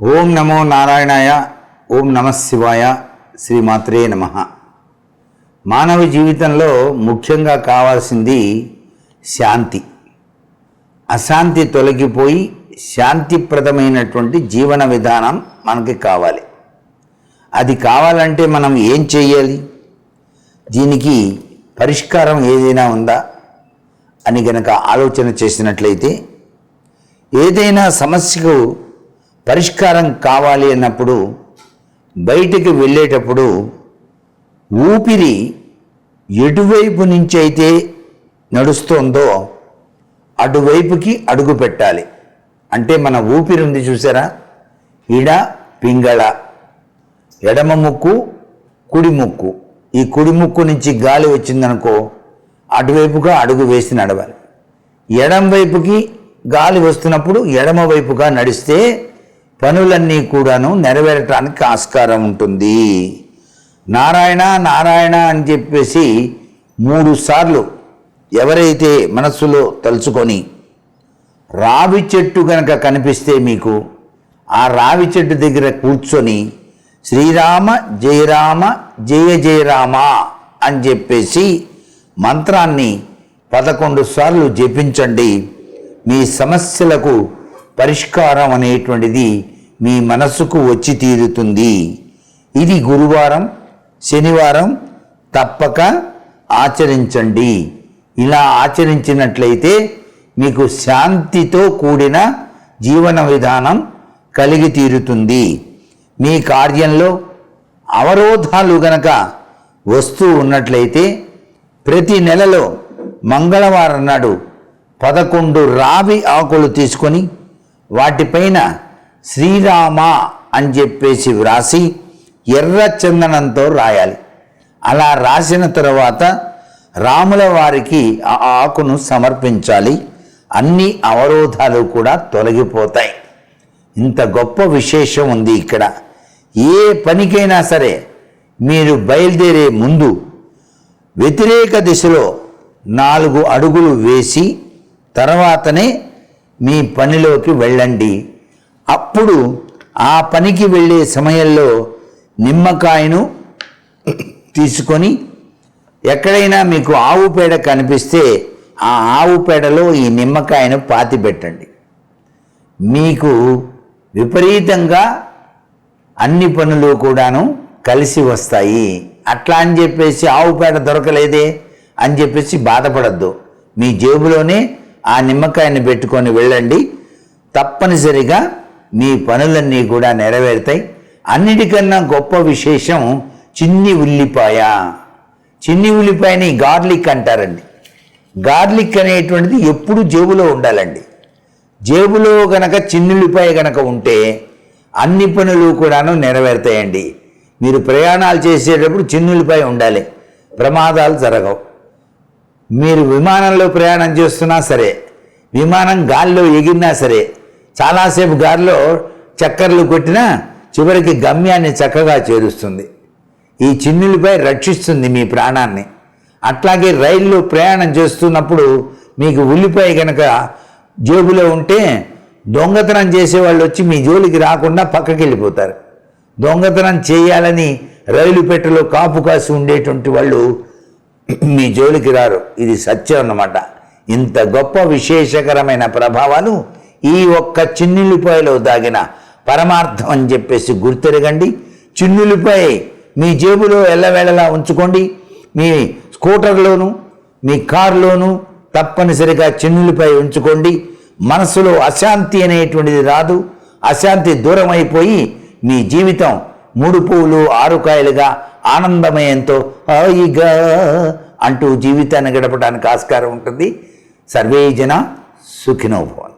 ఓం నమో నారాయణాయ ఓం నమ శివాయ శ్రీమాత్రే నమ. మానవ జీవితంలో ముఖ్యంగా కావాల్సింది శాంతి. అశాంతి తొలగిపోయి శాంతిప్రదమైనటువంటి జీవన విధానం మనకి కావాలి. అది కావాలంటే మనం ఏం చేయాలి దీనికి పరిష్కారం ఏదైనా ఉందా? అని గనక ఆలోచన చేసినట్లయితే ఏదైనా సమస్యకు పరిష్కారం కావాలి అన్నప్పుడు బయటికి వెళ్ళేటప్పుడు ఊపిరి ఎటువైపు నుంచి అయితే నడుస్తోందో అటువైపుకి అడుగు పెట్టాలి. అంటే మన ఊపిరి ఉంది చూసారా? ఇడ పింగళ ఎడమ ముక్కు కుడి ముక్కు. ఈ కుడి ముక్కు నుంచి గాలి వచ్చిందనుకో అటువైపుగా అడుగు వేసి నడవాలి. ఎడం వైపుకి గాలి వస్తున్నప్పుడు ఎడమ వైపుగా నడిస్తే పనులన్నీ కూడాను నెరవేరటానికి ఆస్కారం ఉంటుంది. నారాయణ నారాయణ అని చెప్పేసి మూడు సార్లు ఎవరైతే మనస్సులో తలుచుకొని రావి చెట్టు కనుక కనిపిస్తే మీకు ఆ రావి చెట్టు దగ్గర కూర్చొని శ్రీరామ జయరామ జయ జయరామ అని చెప్పేసి మంత్రాన్ని పదకొండు సార్లు జపించండి. మీ సమస్యలకు పరిష్కారం అనేటువంటిది మీ మనస్సుకు వచ్చి తీరుతుంది. ఇది గురువారం శనివారం తప్పక ఆచరించండి. ఇలా ఆచరించినట్లయితే మీకు శాంతితో కూడిన జీవన విధానం కలిగి తీరుతుంది. మీ కార్యంలో అవరోధాలు గనక వస్తూ ఉన్నట్లయితే ప్రతి నెలలో మంగళవారం నాడు పదకొండు రావి ఆకులు తీసుకొని వాటిపైన శ్రీరామ అని చెప్పేసి వ్రాసి ఎర్ర చందనంతో రాయాలి. అలా రాసిన తర్వాత రాముల వారికి ఆ ఆకును సమర్పించాలి. అన్ని అవరోధాలు కూడా తొలగిపోతాయి. ఇంత గొప్ప విశేషం ఉంది ఇక్కడ. ఏ పనికైనా సరే మీరు బయలుదేరే ముందు వ్యతిరేక దిశలో నాలుగు అడుగులు వేసి తర్వాతనే మీ పనిలోకి వెళ్ళండి. అప్పుడు ఆ పనికి వెళ్ళే సమయంలో నిమ్మకాయను తీసుకొని ఎక్కడైనా మీకు ఆవు పేడ కనిపిస్తే ఆ ఆవు పేడలో ఈ నిమ్మకాయను పాతి పెట్టండి. మీకు విపరీతంగా అన్ని పనులు కూడాను కలిసి వస్తాయి. అట్లా అని చెప్పేసి ఆవు పేడ దొరకలేదే అని చెప్పేసి బాధపడద్దు. మీ జేబులోనే ఆ నిమ్మకాయని పెట్టుకొని వెళ్ళండి. తప్పనిసరిగా మీ పనులన్నీ కూడా నెరవేరుతాయి. అన్నిటికన్నా గొప్ప విశేషం చిన్ని ఉల్లిపాయ. చిన్ని ఉల్లిపాయని గార్లిక్ అంటారండి. గార్లిక్ అనేటువంటిది ఎప్పుడు జేబులో ఉండాలండి. జేబులో గనక చిన్నుల్లిపాయ గనక ఉంటే అన్ని పనులు కూడాను నెరవేరుతాయండి. మీరు ప్రయాణాలు చేసేటప్పుడు చిన్నుల్లిపాయ ఉండాలి. ప్రమాదాలు జరగవు. మీరు విమానంలో ప్రయాణం చేస్తున్నా సరే విమానం గాల్లో ఎగిరినా సరే చాలాసేపు గారిలో చక్కర్లు కొట్టినా చివరికి గమ్యాన్ని చక్కగా చేరుస్తుంది. ఈ చిన్నులపై రక్షిస్తుంది మీ ప్రాణాన్ని. అట్లాగే రైల్లో ప్రయాణం చేస్తున్నప్పుడు మీకు ఉల్లిపాయ కనుక జేబులో ఉంటే దొంగతనం చేసేవాళ్ళు వచ్చి మీ జోలికి రాకుండా పక్కకి వెళ్ళిపోతారు దొంగతనం చేయాలని రైలు పెట్టెలో కాపు కాసి ఉండేటువంటి వాళ్ళు మీ జోలికి రారు. ఇది సత్యం అన్నమాట. ఇంత గొప్ప విశేషకరమైన ప్రభావాలు ఈ ఒక్క చిన్నులిపాయలో దాగిన పరమార్థం అని చెప్పేసి గుర్తెరగండి. చిన్నులిపాయ మీ జేబులో ఎల్లవేళలా ఉంచుకోండి. మీ స్కూటర్లోను మీ కారులోను తప్పనిసరిగా చిన్నులిపై ఉంచుకోండి. మనసులో అశాంతి అనేటువంటిది రాదు. అశాంతి దూరం అయిపోయి మీ జీవితం మూడు పువ్వులు ఆరు కాయలుగా ఆనందమయంతో హాయిగా అంటూ జీవితాన్ని గడపడానికి ఆస్కారం ఉంటుంది. సర్వే జన సుఖినోభవన్